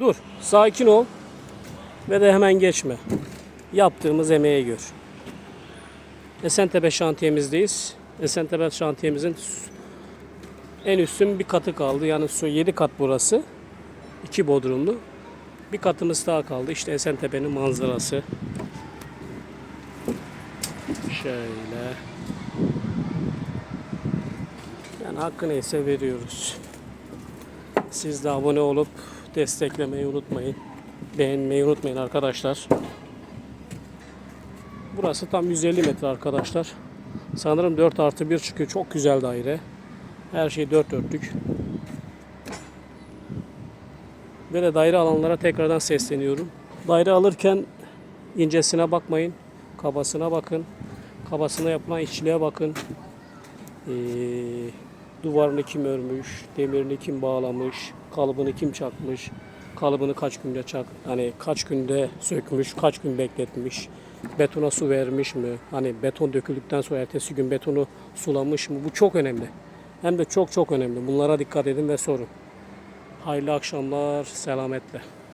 Dur, sakin ol ve de hemen geçme. Yaptığımız emeğe gör. Esentepe şantiyemizdeyiz. Esentepe şantiyemizin en üstün bir katı kaldı. Yani su 7 kat burası. 2 bodrumlu. Bir katımız daha kaldı. İşte Esentepe'nin manzarası. Şöyle. Yani hakkı neyse veriyoruz. Siz de abone olup desteklemeyi unutmayın. Beğenmeyi unutmayın arkadaşlar. Burası tam 150 metre arkadaşlar. Sanırım 4 artı 1 çıkıyor. Çok güzel daire. Her şey dört dörtlük. Böyle daire alanlara tekrardan sesleniyorum. Daire alırken incesine bakmayın. Kabasına bakın. Kabasına yapılan işçiliğe bakın. Ee, duvarını kim örmüş, demirini kim bağlamış, kalıbını kim çakmış, kalıbını kaç günde çak, hani kaç günde sökmüş, kaç gün bekletmiş, betona su vermiş mi, hani beton döküldükten sonra ertesi gün betonu sulamış mı, bu çok önemli. Hem de çok çok önemli. Bunlara dikkat edin ve sorun. Hayırlı akşamlar, selametle.